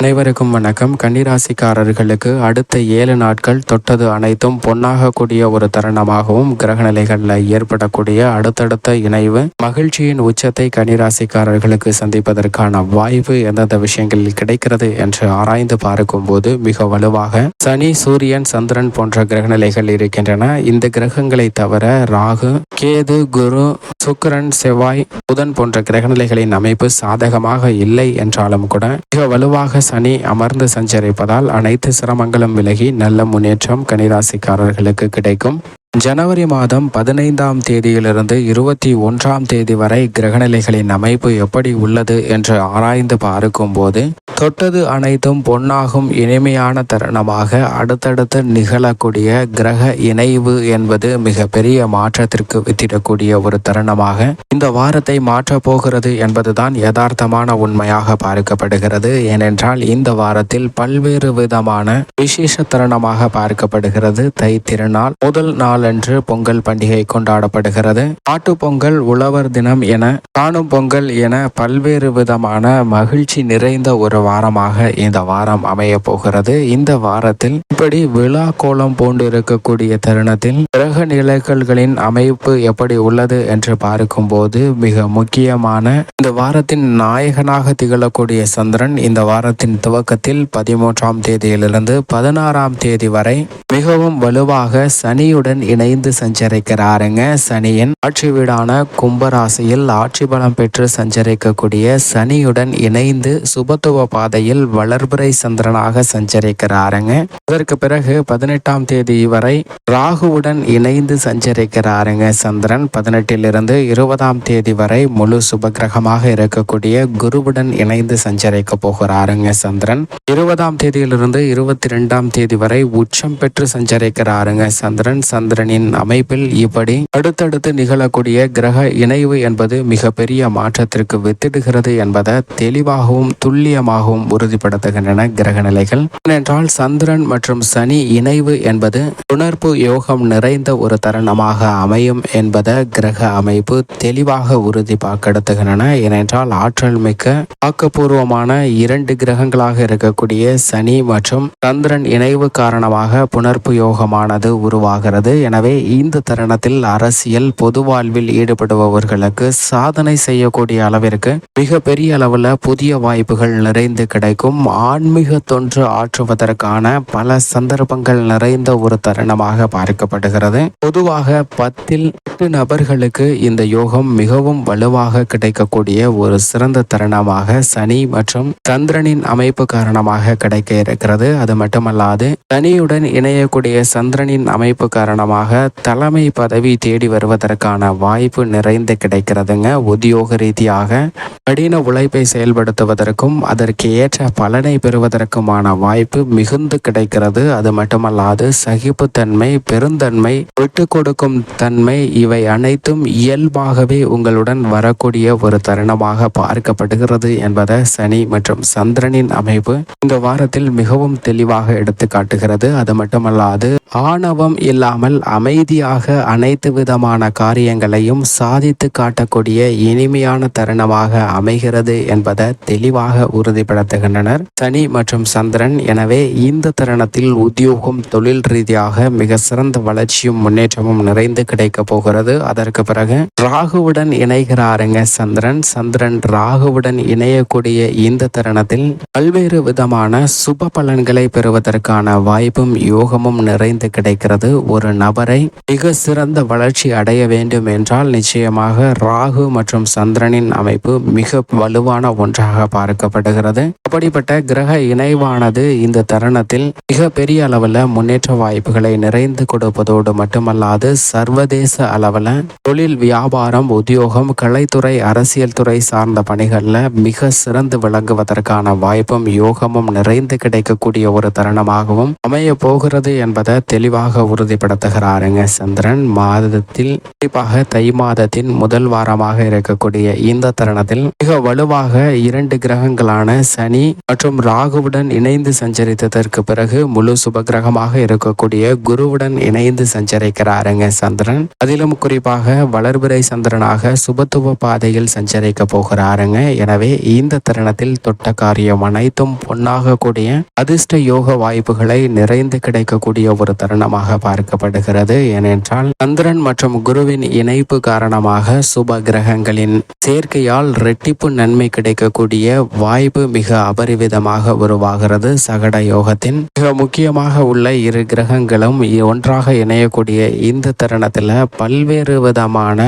அனைவருக்கும் வணக்கம். கன்னிராசிக்காரர்களுக்கு அடுத்த ஏழு நாட்கள் தொட்டது அனைத்தும் பொன்னாகக்கூடிய ஒரு தருணமாகவும் கிரகநிலைகளில் ஏற்படக்கூடிய அடுத்தடுத்த இணைவு மகிழ்ச்சியின் உச்சத்தை கன்னிராசிக்காரர்களுக்கு சந்திப்பதற்கான வாய்ப்பு எந்தெந்த விஷயங்களில் கிடைக்கிறது என்று ஆராய்ந்து பார்க்கும்போது மிக வலுவாக சனி சூரியன் சந்திரன் போன்ற கிரகநிலைகள் இருக்கின்றன. இந்த கிரகங்களை தவிர ராகு கேது குரு சுக்கரன் செவ்வாய் புதன் போன்ற கிரகநிலைகளின் அமைப்பு சாதகமாக இல்லை என்றாலும் கூட மிக வலுவாக சனி அமர்ந்து சஞ்சரிப்பதால் அனைத்து சிரமங்களும் விலகி நல்ல முன்னேற்றம் கனிராசிக்காரர்களுக்கு கிடைக்கும். ஜனவரி மாதம் பதினைந்தாம் தேதியிலிருந்து இருபத்தி ஒன்றாம் தேதி வரை கிரகநிலைகளின் அமைப்பு எப்படி உள்ளது என்று ஆராய்ந்து பார்க்கும்போது தொட்டது அனைத்தும் பொன்னாகும் இனிமையான தருணமாக அடுத்தடுத்து நிகழக்கூடிய கிரக இணைவு என்பது மிக பெரிய மாற்றத்திற்கு வித்திடக்கூடிய ஒரு தருணமாக இந்த வாரத்தை மாற்றப் போகிறது என்பதுதான் யதார்த்தமான உண்மையாக பார்க்கப்படுகிறது. ஏனென்றால் இந்த வாரத்தில் பல்வேறு விதமான விசேஷ தருணமாக பார்க்கப்படுகிறது. தை திருநாள் முதல் நாளன்று பொங்கல் பண்டிகை கொண்டாடப்படுகிறது. ஆட்டு பொங்கல் உழவர் தினம் என காணும் பொங்கல் என பல்வேறு விதமான மகிழ்ச்சி நிறைந்த ஒரு வாரமாக இந்த வாரம் அமைய போகிறது. இந்த வாரத்தில் இப்படி விழா கோலம் போன்று இருக்கக்கூடிய தருணத்தில் கிரக நிலைகள்களின் அமைப்பு எப்படி உள்ளது என்று பார்க்கும்போது மிக முக்கியமான இந்த வாரத்தின் நாயகனாக திகழக்கூடிய சந்திரன் இந்த வாரத்தின் துவக்கத்தில் பதிமூன்றாம் தேதியிலிருந்து பதினாறாம் தேதி வரை மிகவும் வலுவாக சனியுடன் இணைந்து சஞ்சரிக்கிறாருங்க. சனியின் ஆட்சி வீடான கும்பராசியில் ஆட்சி பலம் பெற்று சஞ்சரிக்கக்கூடிய சனியுடன் இணைந்து சுபத்துவ பாதையில் வளர்பிறை சந்திரனாக சஞ்சரிக்கிறாருங்க. அதற்கு பிறகு பதினெட்டாம் தேதி வரை ராகுவுடன் இணைந்து சஞ்சரிக்கிறாருங்க சந்திரன். பதினெட்டிலிருந்து இருபதாம் தேதி வரை முழு சுபகிரகமாக இருக்கக்கூடிய குருவுடன் இணைந்து சஞ்சரிக்க போகிறாருங்க சந்திரன். இருபதாம் தேதியிலிருந்து இருபத்தி ரெண்டாம் தேதி வரை உச்சம் பெற்று சஞ்சரிக்கிறாருங்க சந்திரன். சந்திரனின் அமைப்பில் இப்படி அடுத்தடுத்து நிகழக்கூடிய கிரக இணைவு என்பது மிகப்பெரிய மாற்றத்திற்கு வித்திடுகிறது என்பதை தெளிவாகவும் துல்லியமாக துல்லியமாகவும் உறுதிப்படுத்துகின்றன கிரக நிலைகள் ஏனென்றால் சந்திரன் மற்றும் சனி இணைவு என்பது உணர்வு யோகம் நிறைந்த ஒரு தருணமாக அமையும் என்பதை கிரக அமைப்பு தெளிவாக உறுதிப்படுத்துகின்றன. ஏனென்றால் ஆற்றல் மிக்க ஆக்கப்பூர்வமான இரண்டு கிரகங்களாக இருக்கக்கூடிய சனி மற்றும் சந்திரன் இணைவு காரணமாக புணர்ப்பு யோகமானது உருவாகிறது. எனவே இந்த தருணத்தில் அரசியல் பொது வாழ்வில் ஈடுபடுபவர்களுக்கு சாதனை செய்யக்கூடிய அளவிற்கு மிக பெரிய அளவில் புதிய வாய்ப்புகள் நிறை கிடைக்கும். ஆன்மீக தொன்று ஆற்றுவதற்கான பல சந்தர்ப்பங்கள் நிறைந்த ஒரு தருணமாக பார்க்கப்படுகிறது. பொதுவாக பத்தில் எட்டு நபர்களுக்கு இந்த யோகம் மிகவும் வலுவாக கிடைக்கக்கூடிய ஒரு சிறந்த தருணமாக சனி மற்றும் சந்திரனின் அமைப்பு காரணமாக கிடைக்க இருக்கிறது. அது மட்டுமல்லாது சனியுடன் இணையக்கூடிய சந்திரனின் அமைப்பு காரணமாக தலைமை பதவி தேடி வருவதற்கான வாய்ப்பு நிறைந்து கிடைக்கிறதுங்க. உத்தியோக ரீதியாக கடின உழைப்பை செயல்படுத்துவதற்கும் அதற்கு ஏற்ற பலனை பெறுவதற்குமான வாய்ப்பு மிகுந்து கிடைக்கிறது. அது மட்டுமல்லாது சகிப்புத்தன்மை பெருந்தன்மை விட்டு கொடுக்கும் தன்மை இவை அனைத்தும் இயல்பாகவே உங்களுடன் வரக்கூடிய ஒரு தருணமாக பார்க்கப்படுகிறது என்பதை சனி மற்றும் சந்திரனின் அமைப்பு இந்த வாரத்தில் மிகவும் தெளிவாக எடுத்து காட்டுகிறது. அது மட்டுமல்லாது ஆணவம் இல்லாமல் அமைதியாக அனைத்து விதமான காரியங்களையும் சாதித்து காட்டக்கூடிய இனிமையான தருணமாக அமைகிறது என்பதை தெளிவாக உறுதிப்படுத்துகின்றனர் சனி மற்றும் சந்திரன் எனவே இந்த தருணத்தில் உத்தியோகம் தொழில் ரீதியாக மிக சிறந்த வளர்ச்சியும் முன்னேற்றமும் நிறைந்து கிடைக்க போகிறது. அதற்கு பிறகு ராகுவுடன் இணைகிறாருங்க சந்திரன். சந்திரன் ராகுவுடன் இணையக்கூடிய இந்த தருணத்தில் பல்வேறு விதமான சுப பலன்களை பெறுவதற்கான வாய்ப்பும் யோகமும் நிறைந்து கிடைக்கிறது. ஒரு நபரை மிக சிறந்த வளர்ச்சி அடைய வேண்டும் என்றால் நிச்சயமாக ராகு மற்றும் சந்திரனின் அமைப்பு மிக வலுவான ஒன்றாக பார்க்கப்படுகிறது. அப்படிப்பட்ட கிரக இணைவானது இந்த தருணத்தில் மிக பெரிய அளவில் முன்னேற்ற வாய்ப்புகளை நிறைந்து கொடுப்பதோடு மட்டுமல்லாது சர்வதேச அளவில் தொழில் வியாபாரம் உத்தியோகம் கலைத்துறை அரசியல் துறை சார்ந்த பணிகளில் மிக சிறந்து விளங்குவதற்கான வாய்ப்பும் யோகமும் நிறைந்து கிடைக்கக்கூடிய ஒரு தருணமாகவும் அமைய போகிறது என்பதை தெளிவாக உறுதிப்படுத்துகிறாருங்க சந்திரன். மாதத்தில் குறிப்பாக தை மாதத்தின் முதல் வாரமாக இருக்கக்கூடிய இந்த தருணத்தில் மிக வலுவாக இரண்டு கிரகங்களான சனி மற்றும் ராகுவுடன் இணைந்து சஞ்சரித்ததற்கு பிறகு முழு சுபகிரகமாக இருக்கக்கூடிய குருவுடன் இணைந்து சஞ்சரிக்கிறாருங்க சந்திரன். அதிலும் குறிப்பாக வளர்பிறை சந்திரனாக சுபத்துவ பாதையில் சஞ்சரிக்க போகிறாருங்க. எனவே இந்த தருணத்தில் தொட்ட காரியம் அனைத்தும் பொன்னாக கூடிய அதிர்ஷ்ட யோக வாய்ப்புகளை நிறைந்து கிடைக்கக்கூடிய ஒரு தருணமாக பார்க்கப்படுகிறது. ஏனென்றால் சந்திரன் மற்றும் குருவின் இணைப்பு காரணமாக சுப கிரகங்களின் சேர்க்கையால் ரெட்டிப்பு நன்மை கிடைக்கக்கூடிய வாய்ப்பு மிக அபரிவிதமாக உருவாகிறது சகட யோகத்தின். மிக முக்கியமாக உள்ள இரு கிரகங்களும் ஒன்றாக இணையக்கூடிய இந்த தருணத்தில் பல்வேறு விதமான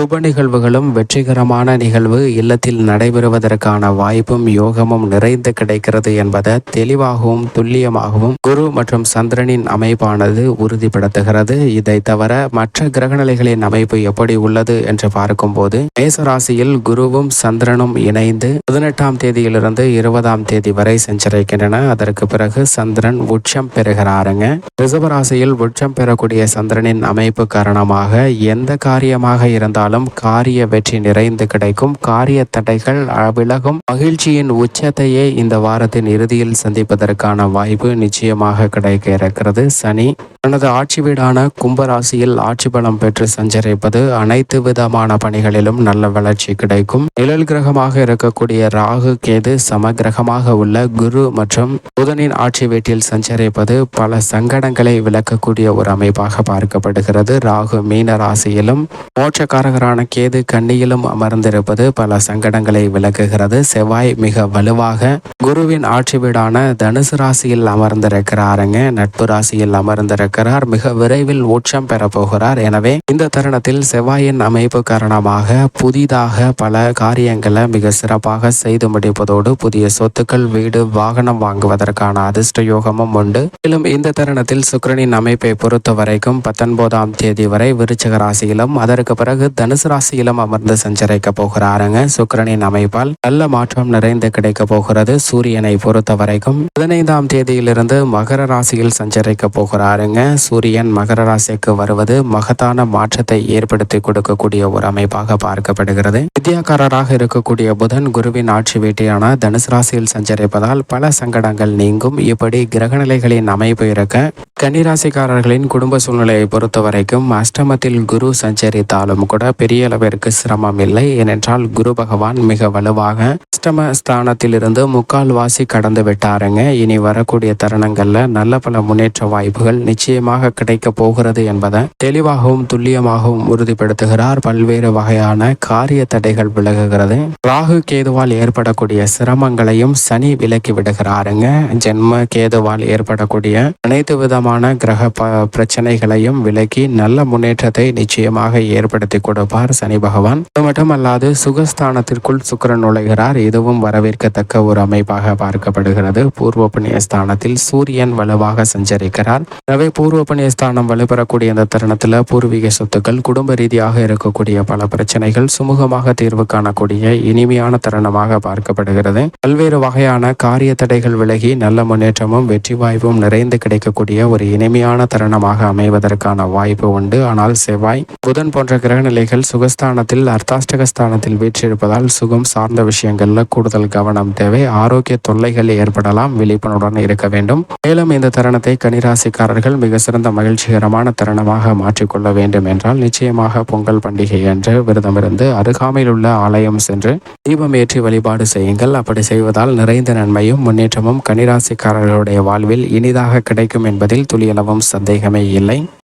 சுப நிகழ்வுகளும் வெற்றிகரமான நிகழ்வு இல்லத்தில் நடைபெறுவதற்கான வாய்ப்பும் யோகமும் நிறைந்து கிடைக்கிறது என்பதை தெளிவாகவும் துல்லியமாகவும் குரு மற்றும் சந்திரனின் அமைப்பானது உறுதிப்படுத்துகிறது. இதை தவிர மற்ற கிரகநிலைகளின் அமைப்பு எப்படி உள்ளது என்று பார்க்கும்போது மேசராசியில் குருவும் சந்திரனும் இணைந்து பதினெட்டாம் தேதியிலிருந்து இருபதாம் தேதி வரை சஞ்சரிக்கின்றன அதற்கு பிறகு சந்திரன் உச்சம் பெறுகிறாருங்க. ரிசவராசியில் உச்சம் பெறக்கூடிய சந்திரனின் அமைப்பு காரணமாக எந்த காரியமாக இருந்தாலும் காரிய வெற்றி நிறைந்து கிடைக்கும். காரிய தடைகள் விலகும். மகிழ்ச்சியின் உச்சத்தையே இந்த வாரத்தின் இறுதியில் சந்திப்பதற்கான வாய்ப்பு நிச்சயமாக கிடைக்க இருக்கிறது. சனி தனது ஆட்சி வீடான கும்பராசியில் ஆட்சி பலம் பெற்று சஞ்சரிப்பது அனைத்து விதமான பணிகளிலும் நல்ல வளர்ச்சி கிடைக்கும். நிழல் கிரகமாக இருக்கக்கூடிய ராகு கேது சம கிரகமாக உள்ள குரு மற்றும் புதனின் ஆட்சி வீட்டில் சஞ்சரிப்பது பல சங்கடங்களை விளக்கக்கூடிய ஒரு அமைப்பாக பார்க்கப்படுகிறது. ராகு மீன ராசியிலும் மோட்சக்காரகரான கேது கண்ணியிலும் அமர்ந்திருப்பது பல சங்கடங்களை விளக்குகிறது. செவ்வாய் மிக வலுவாக குருவின் ஆட்சி வீடான தனுசு ராசியில் அமர்ந்திருக்கிறாருங்க. நட்பு ராசியில் அமர்ந்திருக்கிறார். மிக விரைவில் உச்சம் பெறப்போகிறார் எனவே இந்த தருணத்தில் செவ்வாயின் அமைப்பு காரணமாக புதிதாக பல காரியங்களை மிக சிறப்பாக செய்து முடிப்பதோடு புதிய சொத்துக்கள் வீடு வாகனம் வாங்குவதற்கான அதிர்ஷ்ட யோகமும் உண்டு. மேலும் இந்த தருணத்தில் சுக்கரனின் அமைப்பை பொறுத்த வரைக்கும் பத்தொன்பதாம் தேதி வரை விருச்சக ராசியிலும் அதற்கு பிறகு தனுசு ராசியிலும் அமர்ந்து சஞ்சரிக்க போகிறாருங்க. சுக்கரனின் அமைப்பால் நல்ல மாற்றம் நிறைந்து கிடைக்க போகிறது. சூரியனை பொறுத்த வரைக்கும் பதினைந்தாம் தேதியிலிருந்து மகர ராசியில் சஞ்சரிக்க போகிறாருங்க. சூரியன் மகர ராசிக்கு வருவது மகத்தான மாற்றத்தை ஏற்படுத்தி கொடுக்கக்கூடிய ஒரு அமைப்பாக பார்க்கப்படுகிறது. வித்யாக்காரராக இருக்கக்கூடிய புதன் குருவின் ஆட்சி வீட்டியான தனுசு ராசியில் சஞ்சரிப்பதால் பல சங்கடங்கள் நீங்கும். இப்படி கிரகநிலைகளின் அமைப்பு இருக்க கன்னிராசிக்காரர்களின் குடும்ப சூழ்நிலையை பொறுத்த வரைக்கும் அஷ்டமத்தில் குரு சஞ்சரித்தாலும் கூட பெரிய அளவிற்கு சிரமம் இல்லை. ஏனென்றால் குரு பகவான் மிக வலுவாக அஷ்டம ஸ்தானத்திலிருந்து முக்கால் வாசி கடந்து விட்டாருங்க. இனி வரக்கூடிய தருணங்கள்ல நல்ல பல முன்னேற்ற வாய்ப்புகள் நிச்சயமாக கிடைக்க போகிறது என்பதை தெளிவாகவும் துல்லியமாகவும் உறுதிப்படுத்துகிறார். பல்வேறு வகையான காரிய தடைகள் விலகுகிறது. ராகு கேதுவால் ஏற்படக்கூடிய சிரம சிரமங்களையும் சனி விலக்கி விடுகிறாருங்க. ஜென்ம கேதுவால் ஏற்படக்கூடிய அனைத்து விதமான கிரக பிரச்சனைகளையும் விலக்கி நல்ல முன்னேற்றத்தை நிச்சயமாக ஏற்படுத்தி கொடுப்பார் சனி பகவான். அது மட்டுமல்லாது சுகஸ்தானத்திற்குள் சுக்கரன் நுழைகிறார். இதுவும் வரவேற்கத்தக்க ஒரு அமைப்பாக பார்க்கப்படுகிறது. பூர்வ புண்ணியஸ்தானத்தில் சூரியன் வலுவாக சஞ்சரிக்கிறார். எனவே பூர்வ புண்ணியஸ்தானம் வலுப்பெறக்கூடிய இந்த தருணத்தில் பூர்வீக சொத்துக்கள் குடும்ப ரீதியாக இருக்கக்கூடிய பல பிரச்சனைகள் சுமூகமாக தீர்வு காணக்கூடிய இனிமையான தருணமாக பார்க்கப்படுகிறது. பல்வேறு வகையான காரிய தடைகள் விலகி நல்ல முன்னேற்றமும் வெற்றி வாய்ப்பும் நிறைந்து கிடைக்கக்கூடிய ஒரு இனிமையான தருணமாக அமைவதற்கான வாய்ப்பு உண்டு. ஆனால் செவ்வாய் புதன் போன்ற கிரகநிலைகள் சுகஸ்தானத்தில் அர்த்தாஷ்டகஸ்தானத்தில் வீற்றிருப்பதால் சுகம் சார்ந்த விஷயங்கள்ல கூடுதல் கவனம் தேவை. ஆரோக்கிய தொல்லைகள் ஏற்படலாம் விழிப்புணர்வுடன் இருக்க வேண்டும். மேலும் இந்த தருணத்தை கனிராசிக்காரர்கள் மிக சிறந்த மகிழ்ச்சிகரமான தருணமாக மாற்றிக்கொள்ள வேண்டும் என்றால் நிச்சயமாக பொங்கல் பண்டிகை என்று விரதமிருந்து அருகாமையில் உள்ள ஆலயம் சென்று தீபம் ஏற்றி வழிபாடு செய்யுங்கள். அப்படி செய்வதால் நிறைந்த நன்மையும் முன்னேற்றமும் கனிராசிக்காரர்களுடைய வாழ்வில் இனிதாக கிடைக்கும் என்பதில் துளியளவும் சந்தேகமே இல்லை.